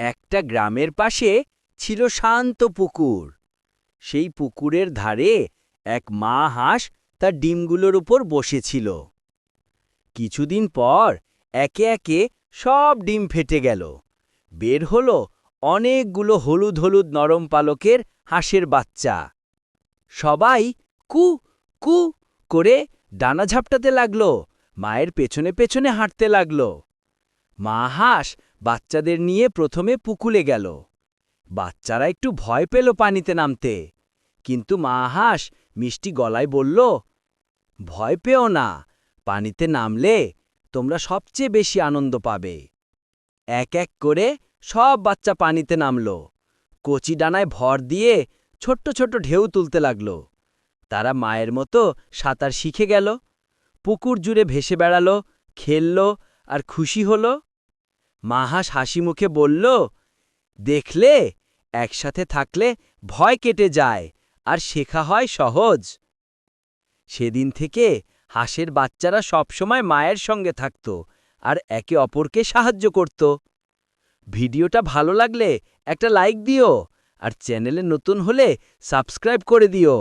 একটা গ্রামের পাশে ছিল শান্ত পুকুর। সেই পুকুরের ধারে এক মা হাঁস তার ডিমগুলোর উপর বসেছিল। কিছুদিন পর একে একে সব ডিম ফেটে গেল। বের হলো অনেকগুলো হলুদ হলুদ নরম পালকের হাঁসের বাচ্চা। সবাই কু কু করে ডানা ঝাপটাতে লাগল, মায়ের পেছনে পেছনে হাঁটতে লাগল। মা হাঁস বাচ্চাদের নিয়ে প্রথমে পুকুলে গেল। বাচ্চারা একটু ভয় পেল পানিতে নামতে। কিন্তু মা হাঁস মিষ্টি গলায় বলল, ভয় পেও না, পানিতে নামলে তোমরা সবচেয়ে বেশি আনন্দ পাবে। এক এক করে সব বাচ্চা পানিতে নামল। কচি ডানায় ভর দিয়ে ছোট্ট ছোট্ট ঢেউ তুলতে লাগল। তারা মায়ের মতো সাঁতার শিখে গেল। পুকুর জুড়ে ভেসে বেড়ালো, খেলল আর খুশি হলো। মা হাঁস হাসি মুখে বলল, দেখলে, একসাথে থাকলে ভয় কেটে যায়, আর শেখা হয় সহজ। সেদিন থেকে হাঁসের বাচ্চারা সবসময় মায়ের সঙ্গে থাকত আর একে অপরকে সাহায্য করত। ভিডিওটা ভালো লাগলে একটা লাইক দিও আর চ্যানেলে নতুন হলে সাবস্ক্রাইব করে দিও।